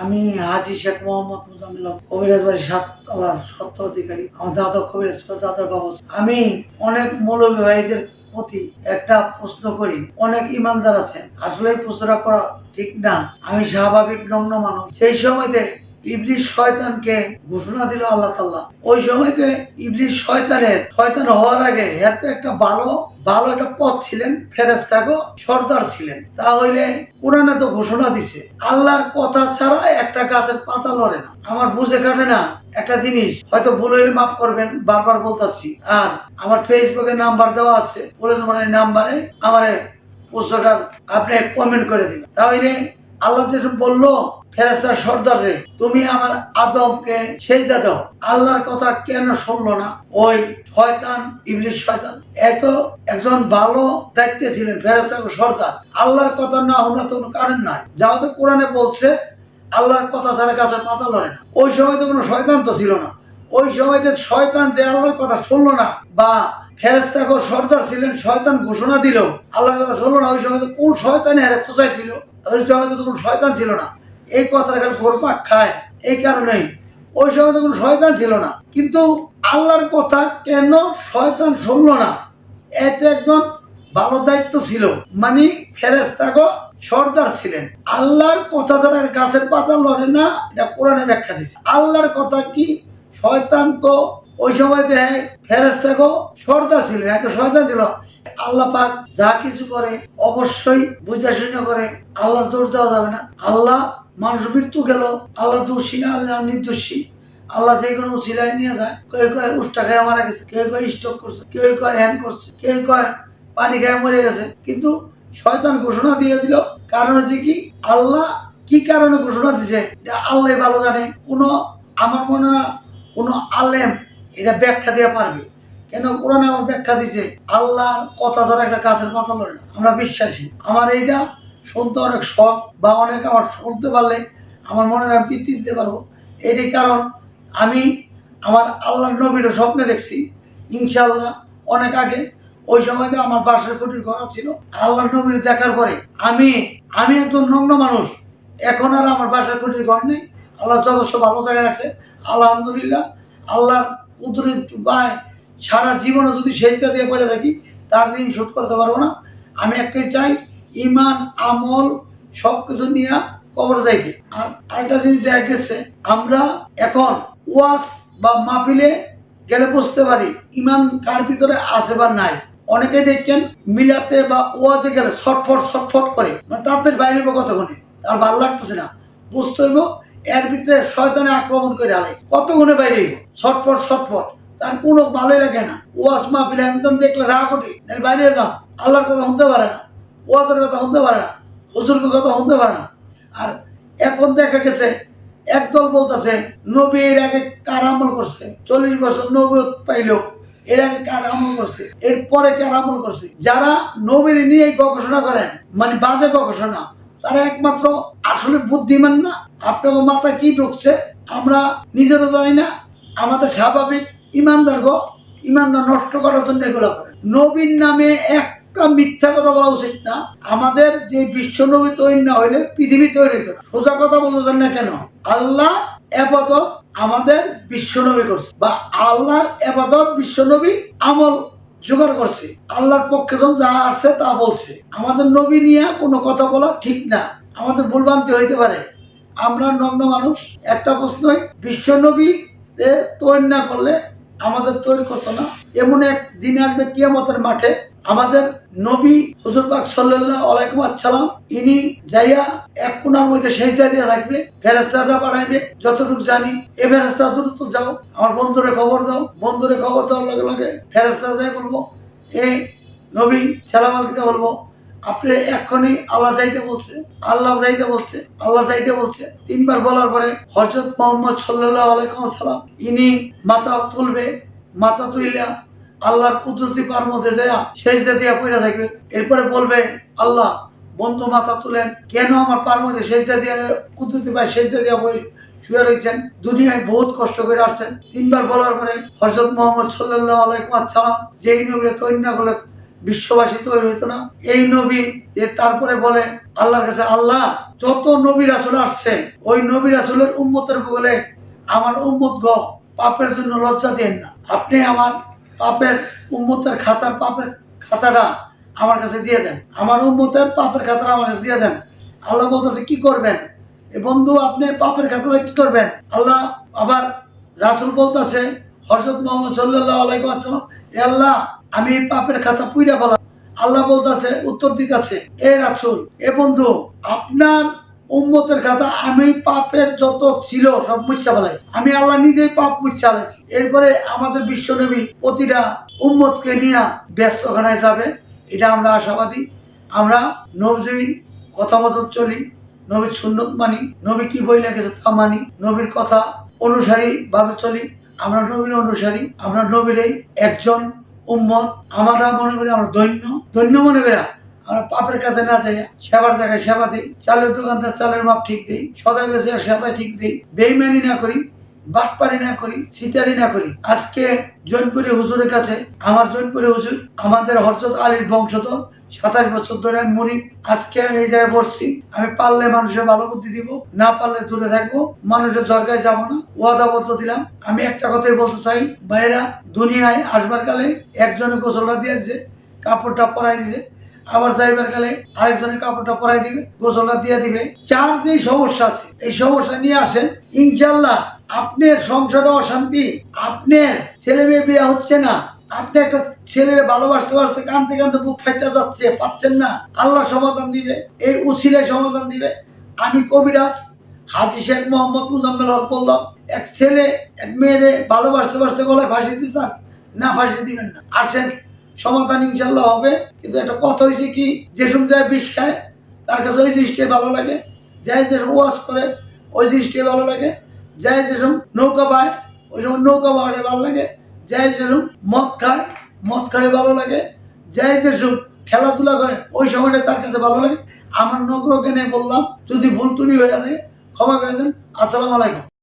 আমি হাজি শেখ মোহাম্মদ মুজাম্মিল হক, কবিরাজ বাড়ি সাততলার সত্য অধিকারী। আমার দাদা কবিরাজ দাদার বাবা আমি অনেক মৌলবী ভাইদের প্রতি একটা প্রশ্ন করি অনেক ইমানদার আছেন। আসলে প্রশ্নটা করা ঠিক না। আমি স্বাভাবিক নগ্ন মানুষ। সেই সময়তে ইবলিশ শয়তানকে ঘোষণা দিল আল্লাহ তাল্লাহ ওই সময়তে ইবলিশ শয়তানের, শয়তান হওয়ার আগে এর একটা ভালো ভালো একটা পথ ছিলেন ফেরেস্তাগো সর্দার ছিলেন। তাহলে কোরআনে তো ঘোষণা দিছে, আল্লাহর কথা ছাড়া একটা গাছের পাতা লড়ে না। আমার বুঝে কাটে না একটা জিনিস, হয়তো ভুল হইলে মাফ করবেন, বারবার বলতাছি। আর আমার ফেসবুকে নাম্বার দেওয়া আছে মানে নাম্বারে আমার পোস্টটা আপনি কমেন্ট করে দিবেন। তাহলে আল্লাহ যে বলল ফেরেস্তার সর্দার তুমি আমার আদমকে সেই দাও। আল্লাহর কথা কেন শুনলো না? ওই শয়তান ইবলিশ শয়তান। এত একজন ভালো দায়িত্বে ছিলেন ফেরেস্তার সর্দার। আল্লাহর কথা না হলে তো কোনো কারণ নাই। যাও তো কোরআনে বলছে, আল্লাহর কথা ছাড়া গাছের পাতা লড়ে না। ওই সময় তো কোনো শয়তান তো ছিল না। ওই সময় যে শয়তান যে আল্লাহর কথা শুনলো না, বা ফেরেস্তাকে সর্দার ছিলেন, শয়তান ঘোষণা দিল। আল্লাহর কথা শুনলো না, ওই সময় তো কোন শয়তানে হারে খোঁচাই ছিল। ওই সময় তো কোনো শয়তান ছিল না। এই কথাটা খালি ঘোরপাক খায়। এই কারণেই ওই সময় তো কোনো শয়তান ছিল না। কিন্তু আল্লাহর কথা কেন শয়তান শুনলো না? এতে একজন ভালো দায়িত্ব ছিল। মানে ফেরেস্তাগো সর্দার ছিলেন। আল্লাহর কথা যারা গাছের পাতা লড়ে না, এটা কোরআনে ব্যাখ্যা দিচ্ছে আল্লাহর কথা কি শয়তান তো ওই সময় দেয় ফেরেস্তাগো সর্দার ছিলেন। একটা শয়তান ছিল। আল্লাহ পাক যা কিছু করে অবশ্যই বুঝা শুনে করে, আল্লাহর দোষ দেওয়া যাবে না। আল্লাহ মানুষ মৃত্যু গেল, আল্লাহ দোষী না আল্লাহ নির্দোষী। আল্লাহ যে কোনো সিলাই নিয়ে যায়। কেউ কয় উষ্টা খেয়ে মারা গেছে। কেউ কয় স্টক করছে। কেউ কয়, হ্যান করছে। কেউ কয়, পানি খেয়ে মরে গেছে। কিন্তু শয়তান ঘোষণা দিয়ে দিল, কারণ হচ্ছে কি, আল্লাহ কি কারণে ঘোষণা দিছে আল্লাহ ভালো জানে। কোনো, আমার মনে না, কোনো আলেম এটা ব্যাখ্যা দেওয়া পারবে। কেন? কোরআনে আমার ব্যাখ্যা দিছে, আল্লাহর কথা ছাড়া একটা গাছের পাতা লড়ে আমরা বিশ্বাসী। আমার এইটা শুনতে অনেক শখ বা অনেক আমার শুনতে পারলে আমার মনে আমি তৃপ্তি দিতে পারব। এটাই কারণ আমি আমার আল্লাহর নবীর স্বপ্নে দেখছি। ইনশাল্লাহ অনেক আগে ওই সময়তে আমার বাসার কুটির করা ছিল। আল্লাহর নবীর দেখার পরে আমি আমি একজন নগ্ন মানুষ। এখন আর আমার বাসার কুটির ঘর নেই। আল্লাহ যথেষ্ট ভালো জায়গায় রাখছে। আলহামদুলিল্লাহ আল্লাহর উদ্রিত পায় সারা জীবনে যদি সেজদা দিয়ে পড়ে থাকি, তার ঋণ শোধ করতে পারব না। আমি একটাই চাই ইমান, আমল, সবকিছু নিয়ে কবর যাইতে। আর আরেকটা যদি দেখা গেছে, আমরা এখন ওয়াজ বা মাহফিলে গেলে বুঝতে পারি ইমান কার ভিতরে আছে বা নাই। অনেকে দেখছেন মিলাতে বা ওয়াজে গেলে ছটফট ছটফট করে। মানে তাদের বাইরে কতক্ষণে? তার ভালো লাগতেছে না। বুঝতে হইব এর ভিতরে শয়তানে আক্রমণ করে আলাইছে কতক্ষণে বাইরে ছটফট ছটফট। তার কোনো ভালোই লাগে না। ওয়াজ মাহফিল একদম দেখলে রাগ ওঠে। বাইরে যাও। আল্লাহর কথা শুনতে পারে না। ওয়াজের কথা শুনতে পারে না হুজুরের কথা শুনতে পারে না। আর এখন দেখা গেছে, একদল বলতেছে, নবী এর আগে কার আমল করছে? চল্লিশ বছর নবী পাইলো, এর আগে কার আমল করছে? এরপরে কার আমল করছে? যারা নবীর নিয়ে গবেষণা করেন মানে বাজে গবেষণা, তারা একমাত্র আসলে বুদ্ধিমান না। আপনাকে মাথা কি ঢুকছে, আমরা নিজেরও জানি না, আমাদের স্বাভাবিক ইমানদার গো, ইমানদার নষ্ট করার জন্য এগুলো করে। নবীর নামে একটা মিথ্যা কথা বলা উচিত না। আমাদের যে বিশ্ব নবী তৈরি না হইলে পৃথিবী তৈরি হতো না। সোজা কথা বলতেছেন না কেন? আল্লাহ এবাদত আমাদের বিশ্ব নবী করছে বা আল্লাহর এবাদত বিশ্ব নবী আমল জোগাড় করছে। আল্লাহর পক্ষে যখন যা আসছে তা বলছে। আমাদের নবী নিয়ে কোনো কথা বলা ঠিক না। আমাদের ভুলভ্রান্তি হইতে পারে। আমরা নগ্ন মানুষ, একটা প্রশ্নই বিশ্ব নবী তৈরি না করলে আমাদের তৈরি করতো না। এমন এক দিন আসবে কিয়ামতের মাঠে আমাদের নবী হুজুরবাগ সাল্লাহ আলাইকুম আসসালাম ইনি যাইয়া এক কোনার মধ্যে সেজদা দিয়ে থাকবে ফেরেস্তারা পাঠাইবে, যতটুকু জানি, এ ফেরেস্তা দ্রুত যাও, আমার বন্ধুরে খবর দাও, বন্ধুরে খবর দেওয়ার লগে লগে ফেরেস্তা যাই বলব এই নবী, সালাম আলকিতে বলব আপনি এক্ষুনি আল্লাহ যাইতে বলছে, আল্লাহ যাইতে বলছে, আল্লাহ যাইতে বলছে। তিনবার বলার পরে হজরত মোহাম্মদ সাল্লাহ সালাম ইনি মাথা তুলবে, মাথা তুইলা আল্লাহর কুদরতি পার মধ্যে যায় শেষ দিয়া পড়ে থাকবে। এরপরে বলবে, আল্লাহ, বন্ধু মাথা তুলেন, কেন আমার পার মধ্যে শেষ দিয়ে, কুদরতি পায় শেষ দিয়া শুয়ে রয়েছেন দুনিয়ায় বহুত কষ্ট করে আসছেন। তিনবার বলার পরে হজরত মোহাম্মদ সাল্লাহ আলাইকুম আসসালাম যেই নবীরে তৈরি না বিশ্ববাসী তৈরি হইতো না। এই নবী এ তারপরে বলে, আল্লাহর কাছে, আল্লাহ, যত নবী রাসুল আসছে, ওই নবী রাসুলের উম্মতের বলে আমার উম্মত গ, পাপের জন্য লজ্জা দেন না। আপনি আমার পাপের উম্মতের খাতার পাপের খাতাটা আমার কাছে দিয়ে দেন। আমার উম্মতের পাপের খাতাটা আমার কাছে দিয়ে দেন। আল্লাহ বলতেছে, কি করবেন? এ বন্ধু, আপনি পাপের খাতাটা কি করবেন? আল্লাহ আবার রাসুল বলতেছে হরজত মোহাম্মদ সাল্লাহ আলাইসাল্লাম এ আল্লাহ আমি পাপের খাতা পুইরা বলা আল্লাহ বলতেছে, উত্তর দিতেছে, এ রাসুল, এ বন্ধু, আপনার উম্মতের খাতা আমি পাপের যত ছিল সব মুচ্ছা ফেলাইছি। আমি আল্লাহ নিজেই পাপ মুচ্ছা ফেলাইছি। এরপরে আমাদের বিশ্ব বিশ্বনবী প্রতিটা উম্মতকে নিয়ে ব্যস্তখানায় যাবে। এটা আমরা আশাবাদী। আমরা নবজীবীর কথা মতো চলি, নবীর সুন্নত মানি, নবী কি বই লেগেছে তা মানি, নবীর কথা অনুসারী ভাবে চলি। আমরা নবীর অনুসারী, আমরা নবীর একজন উম্মত আমরা মনে করি আমরা দৈন্য দৈন্য মনে করি আমরা পাপের কাছে না যাই সেবার জায়গায় সেবা দিই, চালের দোকানদার চালের মাপ ঠিক দিই, সদাই বেঁচে সেবা ঠিক দিই। বেইমানি না করি বাটপারি না করি সিটারি না করি। আজকে জৈনপুরি হুজুরের কাছে, আমার জৈনপুরি হুজুর, আমাদের হরজত আলীর বংশধর, সাতাশ বছর ধরে আমি মরি। আজকে আমি এই জায়গায় বসছি, আমি পারলে মানুষের ভালো বুদ্ধি দিব, না পারলে দূরে থাকব, মানুষের জর্গায় যাব না। ওয়াদাবদ্ধ দিলাম। আমি একটা কথাই বলতে চাই ভাইরা দুনিয়ায় আসবার কালে একজনে গোসলটা দিয়েছে কাপড়টা পরাই দিয়েছে আবার যাইবার কালে আরেকজনের কাপড়টা পরাই দিবে, গোসলটা দিয়ে দিবে। চার যে সমস্যা আছে, এই সমস্যা নিয়ে আসেন ইনশাল্লাহ আপনার সংসারে অশান্তি আপনার ছেলে মেয়ে বিয়ে হচ্ছে না, আপনি একটা ছেলের ভালোবাসতে বাসতে কানতে কানতে বুক ফাইটা যাচ্ছে পাচ্ছেন না, আল্লাহ সমাধান দিবে, এই উছিলে সমাধান দিবে। আমি কবিরাজ, হাজি শেখ মোহাম্মদ মুজাম্মেল হক বললাম, এক ছেলে, এক মেয়েরে ভালোবাসতে বাসতে গলায় ফাঁসি দিচ্ছেন না, ফাঁসি দিবেন না। আসেন, সমাধান ইনশাল্লাহ হবে। কিন্তু একটা কথা হয়েছে কি যেসব যায় বিষ খায়, তার কাছে ওই জিনিসটাই ভালো লাগে। যাই যেসব ওয়াশ করে, ওই জিনিসটাই ভালো লাগে। যাই যেরম নৌকা পায়, ওই সময় নৌকা পাওয়াটা ভালো লাগে। যাই যেরম মদ খায় মদ খায় ভালো লাগে। যাই যেসব খেলাধুলা করে, ওই সময়টা তার কাছে ভালো লাগে। আমার নগ্রকে নিয়ে বললাম, যদি ভুল ত্রুটি হয়ে যায়, ক্ষমা করে দেন। আসসালামু আলাইকুম।